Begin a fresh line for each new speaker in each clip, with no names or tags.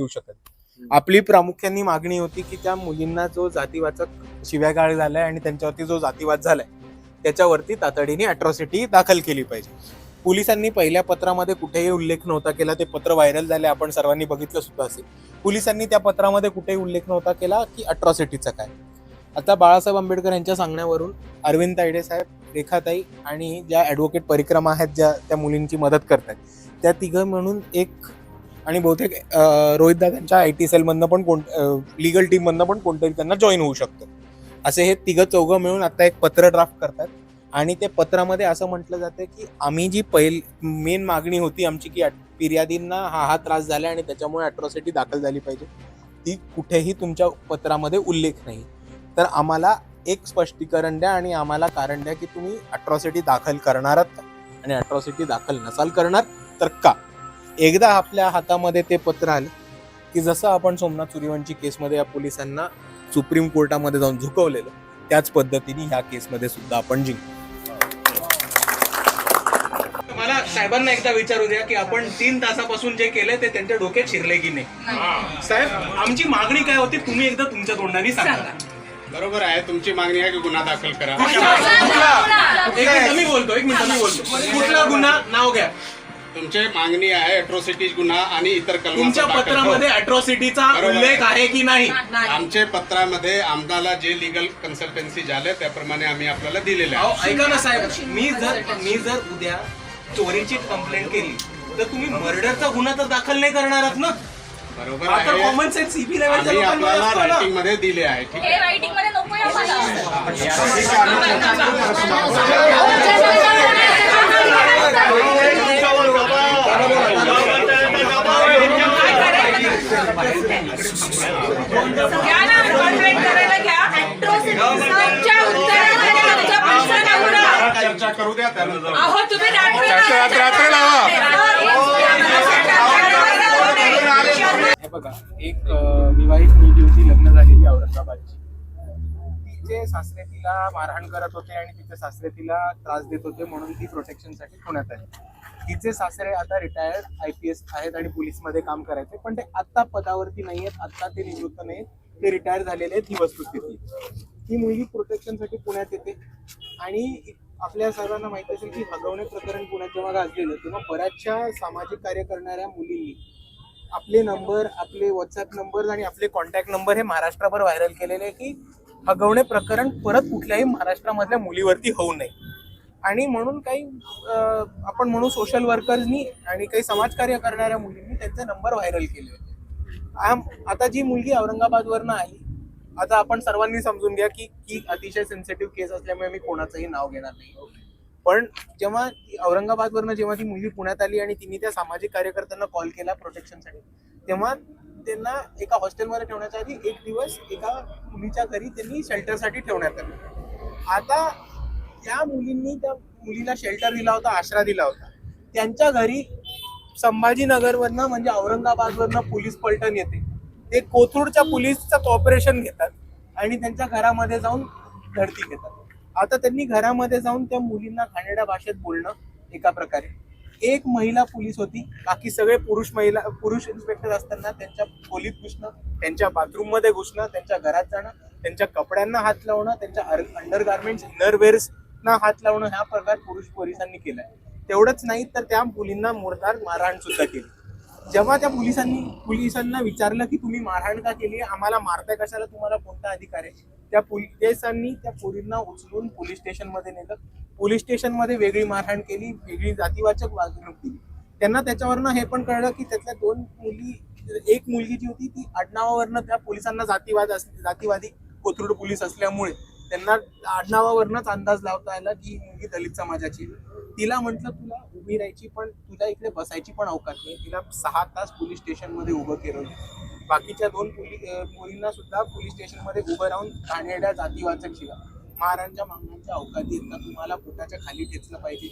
देऊ शकत आपली प्रामुख्याने मागणी होती की त्या मुलींना जो जातीवाचक शिव्यागाळ झालाय आणि त्यांच्यावरती जो जातीवाद झालाय त्याच्यावरती तातडीने अट्रॉसिटी दाखल केली पाहिजे. पोलिसांनी पहिल्या पत्रामध्ये कुठेही उल्लेख नव्हता केला ते पत्र व्हायरल झाले आपण सर्वांनी बघितलं सुद्धा असेल. पोलिसांनी त्या पत्रामध्ये कुठेही उल्लेख नव्हता केला की अट्रॉसिटीचा काय. आता बाळासाहेब आंबेडकर यांच्या सांगण्यावरून अरविंद तायडे साहेब रेखाताई आणि ज्या ॲडव्होकेट परिक्रमा आहेत ज्या त्या मुलींची मदत करतात त्या तिघं म्हणून एक आणि बहुतेक रोहित दादांच्या आय टी सेलमधनं पण कोण लिगल टीममधनं पण कोणतरी त्यांना जॉईन होऊ शकतं. असे हे तिघं चौघं मिळून आता एक पत्र ड्राफ्ट करतात. आणि ते पत्रामध्ये असं म्हटलं जातं की आम्ही जी पहिल मेन मागणी होती आमची की फिर्यादींना हा हा त्रास झाला आणि त्याच्यामुळे अट्रॉसिटी दाखल झाली पाहिजे ती कुठेही तुमच्या पत्रामध्ये उल्लेख नाही. तर आम्हाला एक स्पष्टीकरण द्या आणि आम्हाला कारण द्या की तुम्ही अट्रॉसिटी दाखल करणार आहात का? आणि अट्रॉसिटी दाखल नसाल करणार तर का? एकदा आपल्या हातामध्ये ते पत्र आले की जसं आपण सोमनाथ सूर्यवंशी केसमध्ये या पोलिसांना सुप्रीम कोर्टामध्ये जाऊन झुकवलेलं त्याच पद्धतीने ह्या केसमध्ये सुद्धा आपण जिंकलो.
मला साहेबांना एकदा विचारू द्या की आपण तीन तासापासून जे केलंय ते त्यांच्या डोक्यात शिरले की नाही? साहेब आमची मागणी काय होती? तुम्ही एकदा तुमच्या तोंडाने सांगा.
बरोबर आहे तुमची मागणी आहे की गुन्हा दाखल करा.
एक मिनिट मी बोलतो एक मिनिट मी बोलतो. कुठला गुन्हा? नाव घ्या.
तुमची मागणी आहे अट्रोसिटी गुन्हा आणि इतर
तुमच्या पत्रामध्ये
दाखल
अट्रॉसिटीचा
बरोबर.
उल्लेख आहे की नाही
हो. आमचे पत्रामध्ये आम्हाला जे लिगल कन्सल्टन्सी झाले त्याप्रमाणे आम्ही आपल्याला दिलेले
अहो
आहे
ऐका ना साहेब मी जर मी जर उद्या चोरीची कंप्लेंट केली तर तुम्ही मर्डरचा गुन्हा तर दाखल नाही करणार आहात ना
बरोबर आहे
कॉमन सेन्स सीबी लेवलच्या
आम्ही
लोकांना
आपल्याला
असतो ना.
रायटिंगमध्ये दिले आहे ठीक आहे
हे रायटिंगमध्ये नकोय आम्हाला घ्या ना कॉन्ट्रॅक्ट करायला घ्या तुमच्या उत्तरामध्ये आमचा प्रश्न नव्हता.
चर्चा करू द्या
अहो तुम्ही
बघा एक विवाहित मुलगी होती लग्न झालेली औरंगाबादची तिचे सासरे तिला मारहाण करत होते आणि तिचे सासरे तिला त्रास देत होते म्हणून ती प्रोटेक्शनसाठी पुण्यात आली. तिचे सासरे आता रिटायर्ड आय पी एस आहेत आणि पोलीसमध्ये काम करायचे पण ते आत्ता पदावरती नाही आहेत आत्ता ते निवृत्त नाहीत. ते रिटायर झालेले आहेत ही वस्तुस्थिती. ही मुलगी प्रोटेक्शनसाठी पुण्यात येते. आणि आपल्या सर्वांना माहिती असेल की हगवणे प्रकरण पुण्यात जेव्हा गाजलेलं तेव्हा बऱ्याचशा सामाजिक कार्य करणाऱ्या मुलींनी आपले नंबर आपले व्हॉट्सअप नंबर आणि आपले कॉन्टॅक्ट नंबर हे महाराष्ट्रभर व्हायरल केलेले आहे की हगवणे प्रकरण परत कुठल्याही महाराष्ट्रामधल्या मुलीवरती होऊ नये. आणि म्हणून काही आपण म्हणू सोशल वर्कर्सनी आणि काही समाजकार्य करणाऱ्या मुलींनी त्यांचे नंबर व्हायरल केले होते. आता जी मुलगी औरंगाबादवरनं आली आता आपण सर्वांनी समजून घ्या की ही अतिशय सेन्सिटिव्ह केस असल्यामुळे मी कोणाचंही नाव घेणार नाही. पण जेव्हा ती औरंगाबादवरनं जेव्हा ती मुलगी पुण्यात आली आणि तिने त्या सामाजिक कार्यकर्त्यांना कॉल केला प्रोटेक्शनसाठी तेव्हा त्यांना एका हॉस्टेलमध्ये ठेवण्याच्या आधी एक दिवस एका मुलीच्या घरी त्यांनी शेल्टरसाठी ठेवण्यात आलं. आता त्या मुलींनी त्या मुलीला शेल्टर दिला होता आश्रा दिला होता. त्यांच्या घरी संभाजीनगरवरनं म्हणजे औरंगाबादवरनं पोलीस पलटण येते. ते कोथरूडच्या पोलीसचं कॉपरेशन घेतात आणि त्यांच्या घरामध्ये जाऊन धडती घेतात. आता त्यांनी घरामध्ये जाऊन त्या मुलींना घाणेरड्या भाषेत बोलणं एका प्रकारे. एक महिला पोलीस होती बाकी सगळे पुरुष महिला पुरुष इन्स्पेक्टर असताना त्यांच्या खोलीत घुसणं त्यांच्या बाथरूममध्ये घुसणं त्यांच्या घरात जाणं त्यांच्या कपड्यांना हात लावणं त्यांच्या अंडर गार्मेंट्स ना हात लावणं हा प्रकार पुरुष पोलिसांनी केलाय. तेवढंच नाही तर त्या मुलींना मोरदार मारहाण सुद्धा केली. जेव्हा त्या पोलिसांनी पोलिसांना विचारलं की तुम्ही मारहाण का केली? आम्हाला मारताय कशाला? तुम्हाला कोणता अधिकार आहे? त्या पोलिसांनी त्या पोरींना उचलून पोलीस स्टेशनमध्ये नेलं. पोलीस स्टेशनमध्ये वेगळी मारहाण केली वेगळी जातीवाचक वागणूक दिली. त्यांना त्याच्यावरनं हे पण कळलं की त्यातल्या दोन मुली एक मुलगी जी होती ती आडनावावरनं त्या पोलिसांना जातीवाद जातीवादी कोथरूड पोलीस असल्यामुळे त्यांना आडनावावरनच अंदाज लावता आला की मुलगी दलित समाजाची तिला म्हटलं तुला उभी राहायची पण तुला इकडे बसायची पण अवकाश नाही. तिला सहा तास पोलीस स्टेशनमध्ये उभं केलं. बाकीच्या दोन पोली मुलींना सुद्धा पोलीस स्टेशनमध्ये उभं राहून घाणेरड्या जातीवाचक शिवा महारांच्या मागण्यांच्या अवकाशी येत ना तुम्हाला पोटाच्या खाली ठेचलं पाहिजे.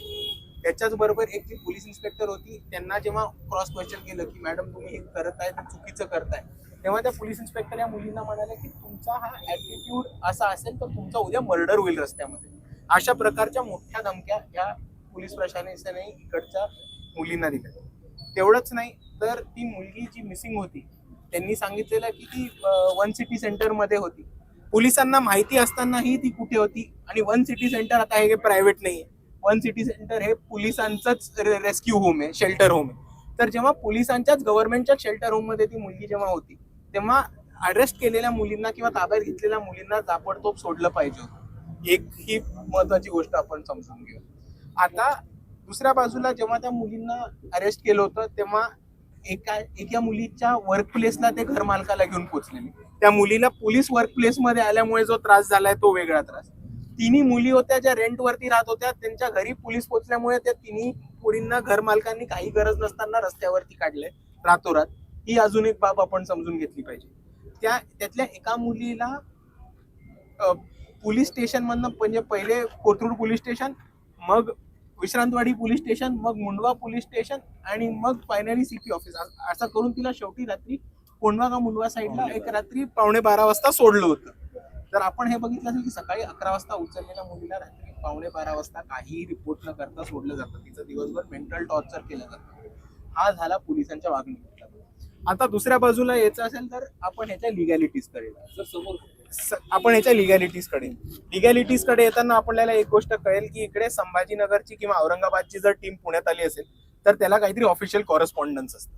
त्याच्याच बरोबर एक जी पोलीस इन्स्पेक्टर होती त्यांना जेव्हा क्रॉस क्वेश्चन केलं की मॅडम तुम्ही हे करत आहे चुकीचं करताय. तेव्हा त्या पोलीस इन्स्पेक्टर या मुलींना म्हणाल्या की तुमचा हा ऍटिट्यूड असा असेल तर तुमचा उद्या मर्डर होईल रस्त्यामध्ये. अशा प्रकारच्या मोठ्या धमक्या या पोलीस प्रशासनाने इकडच्या मुलींना दिल्या. तेवढंच नाही तर ती मुलगी जी मिसिंग होती त्यांनी सांगितलेलं की ती वन सिटी सेंटरमध्ये होती. पोलिसांना माहिती असतानाही ती कुठे होती? आणि वन सिटी सेंटर आता हे प्रायव्हेट नाही आहे वन सिटी सेंटर हे पोलिसांचंच रेस्क्यू होम आहे शेल्टर होम आहे. तर जेव्हा पोलिसांच्याच गव्हर्नमेंटच्या शेल्टर होममध्ये ती मुलगी जेव्हा होती तेव्हा अरेस्ट केलेल्या मुलींना किंवा ताब्यात घेतलेल्या मुलींना ताबडतोब सोडलं पाहिजे होतं. एक ही महत्वाची गोष्ट आपण समजून घेऊ आता दुसऱ्या बाजूला जेव्हा त्या मुलींना अरेस्ट केलं होतं तेव्हा एका एका मुलीच्या वर्क प्लेसला ते घर मालकाला घेऊन पोहोचलेले त्या मुलीला पोलीस वर्क प्लेस मध्ये आल्यामुळे जो त्रास झालाय तो वेगळा त्रास. तिन्ही मुली होत्या ज्या रेंट वरती राहत होत्या त्यांच्या घरी पोलीस पोहोचल्यामुळे त्या तिन्ही मुलींना घर मालकांनी काही गरज नसताना रस्त्यावरती काढले रातोरात. ही अजून एक बाब आपण समजून घेतली पाहिजे. त्या त्यातल्या एका मुलीला पोलीस स्टेशन मधनं म्हणजे पहिले कोथरूड पोलीस स्टेशन मग विश्रांतवाडी पोलीस स्टेशन मग मुंडवा पोलीस स्टेशन आणि मग फायनली सीपी ऑफिस. असं करून तिला शेवटी रात्री कोंडवा का मुंडवा साईडला एक रात्री पावणे बारा वाजता सोडलं होतं. तर आपण हे बघितलं असेल की सकाळी अकरा वाजता उचललेल्या मुलीला रात्री पावणे बारा वाजता काहीही रिपोर्ट न करता सोडलं जातं. तिचं दिवसभर मेंटल टॉर्चर केलं जातं. हा झाला पोलिसांच्या वागणुकीतला आता दुसऱ्या बाजूला यायचं असेल तर आपण ह्याच्या लिगॅलिटीजकडे स- आपण ह्याच्या लिगॅलिटीजकडे लिगॅलिटीजकडे येताना आपल्याला एक गोष्ट कळेल की इकडे संभाजीनगरची किंवा औरंगाबादची जर टीम पुण्यात आली असेल तर त्याला काहीतरी ऑफिशियल कॉरेस्पॉन्डन्स असतं.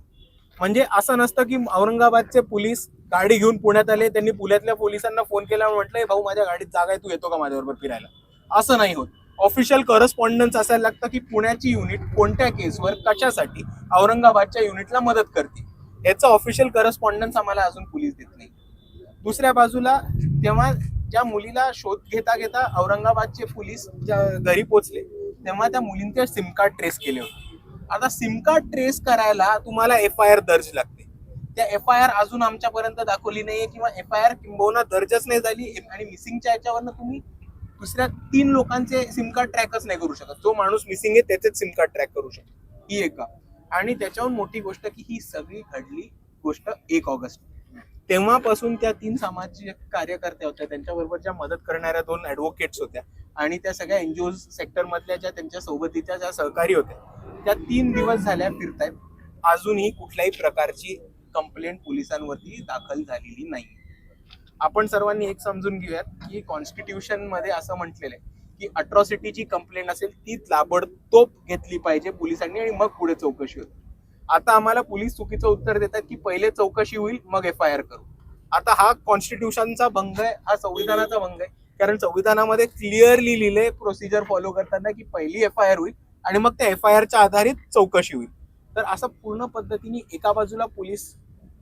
म्हणजे असं नसतं की औरंगाबादचे पोलीस गाडी घेऊन पुण्यात आले त्यांनी पुण्यातल्या पोलिसांना फोन केला आणि म्हटलंय भाऊ माझ्या गाडीत जागा आहे तू येतो का माझ्याबरोबर फिरायला? असं नाही होत. ऑफिशियल करस्पॉन्डन्स असायला लागतं की पुण्याची युनिट कोणत्या केसवर कशासाठी औरंगाबादच्या युनिटला मदत करते. याचा ऑफिशियल करस्पॉन्डन्स आम्हाला अजून पोलीस देत नाही. दुसऱ्या बाजूला तेव्हा ज्या मुलीला शोध घेता घेता औरंगाबादचे पोलीस घरी पोचले तेव्हा त्या मुलींचे सिम कार्ड ट्रेस केले होते. आता सिम कार्ड ट्रेस करायला तुम्हाला एफ आय आर दर्ज लागते. त्या एफ आय आर अजून आमच्यापर्यंत दाखवली नाहीये किंवा एफ आय आर किंबहुना दर्जच नाही झाली आणि मिसिंगच्या याच्यावरनं तुम्ही दुसऱ्या तीन लोकांचे सिम कार्ड ट्रॅकच नाही करू शकत. जो माणूस मिसिंग आहे त्याचेच सिम कार्ड ट्रॅक करू शकतो. ही एक आणि त्याच्याहून मोठी गोष्ट की ही सगळी घडली गोष्ट एक ऑगस्ट. तेव्हापासून त्या तीन सामाजिक कार्यकर्त्या होत्या त्यांच्याबरोबर ज्या मदत करणाऱ्या दोन ऍडव्होकेट्स होत्या आणि त्या सगळ्या एनजीओ सेक्टर मधल्या ज्या त्यांच्या सोबतीच्या ज्या सहकारी होत्या त्या तीन दिवस झाल्या फिरतायत. अजूनही कुठल्याही प्रकारची कंप्लेंट पोलिसांवरती दाखल झालेली नाही आपण सर्वांनी एक समजून घेऊयात की कॉन्स्टिट्यूशनमध्ये असं म्हटलेलं आहे की अट्रॉसिटीची कंप्लेंट असेल ती ताबडतोब घेतली पाहिजे पोलिसांनी आणि मग पुढे चौकशी होते आता आम्हाला पोलीस चुकीचं उत्तर देतात की पहिले चौकशी होईल मग एफ आय आर करू. आता हा कॉन्स्टिट्यूशनचा भंग आहे हा संविधानाचा भंग आहे. कारण संविधानामध्ये क्लिअरली लिहिले प्रोसिजर फॉलो करताना की पहिली एफ आय आर होईल आणि मग त्या एफ आय आरच्या आधारित चौकशी होईल. तर असं पूर्ण पद्धतीने एका बाजूला पोलीस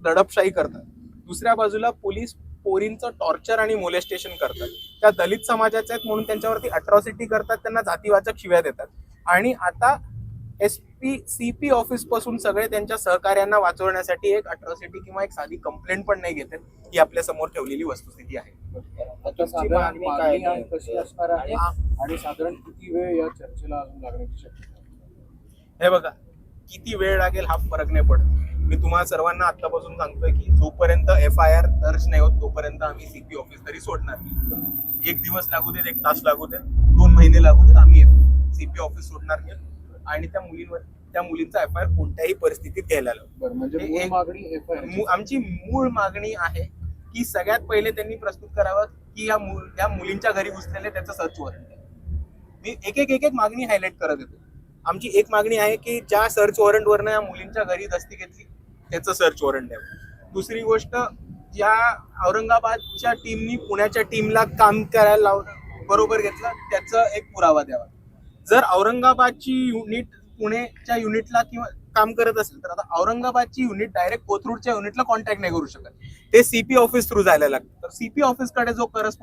दडपशाही करतात दुसऱ्या बाजूला पोलीस पोरींचं टॉर्चर आणि मोलेस्टेशन करतात. त्या दलित समाजाच्या आहेत म्हणून त्यांच्यावरती अट्रॉसिटी करतात त्यांना जातीवाचक शिव्या देतात. आणि आता एस पी सी पी ऑफिसपासून सगळे त्यांच्या सहकार्यांना वाचवण्यासाठी एक अट्रॉसिटी किंवा एक साधी कंप्लेंट पण नाही घेत ही आपल्यासमोर ठेवलेली वस्तुस्थिती आहे.
आणि साधारण किती वेळ या चर्चेला अजून लागण्याची शक्यता आहे?
हे बघा किती वेळ लागेल हा फरक नाही पडत. मी तुम्हाला सर्वांना आतापासून सांगतोय की जोपर्यंत एफ आय आर दर्ज नाही होत तोपर्यंत आम्ही सीपी ऑफिस तरी सोडणार नाही. एक दिवस लागू देत एक तास लागू देत दोन महिने लागू देत आम्ही सीपी ऑफिस सोडणार नाही. आणि त्या मुलींवर त्या मुलींचा एफ आय आर कोणत्याही परिस्थितीत घ्यायला
बरं म्हणजे
आमची मूळ मागणी आहे की सगळ्यात पहिले त्यांनी प्रस्तुत करावं की या मुलींच्या घरी घुसलेले त्याचं सर्च आहे. मी एक एक एक एक मागणी हायलाईट करत येतो. आमची एक मागणी आहे की ज्या सर्च वॉरंट वरनं या मुलींच्या घरी दस्ती घेतली त्याचं सर्च वॉरंट द्यावं. दुसरी गोष्ट ज्या औरंगाबादच्या टीमनी पुण्याच्या टीमला काम करायला लावलं बरोबर घेतलं त्याचा एक पुरावा द्यावा. जर औरंगाबादची युनिट पुणेच्या युनिटला किंवा काम करत असेल तर आता औरंगाबादची युनिट डायरेक्ट कोथरूडच्या युनिटला कॉन्टॅक्ट नाही करू शकत. ते सीपी ऑफिस थ्रू जायला लागतं. तर सीपी ऑफिसकडे जो करस्पॉन्ड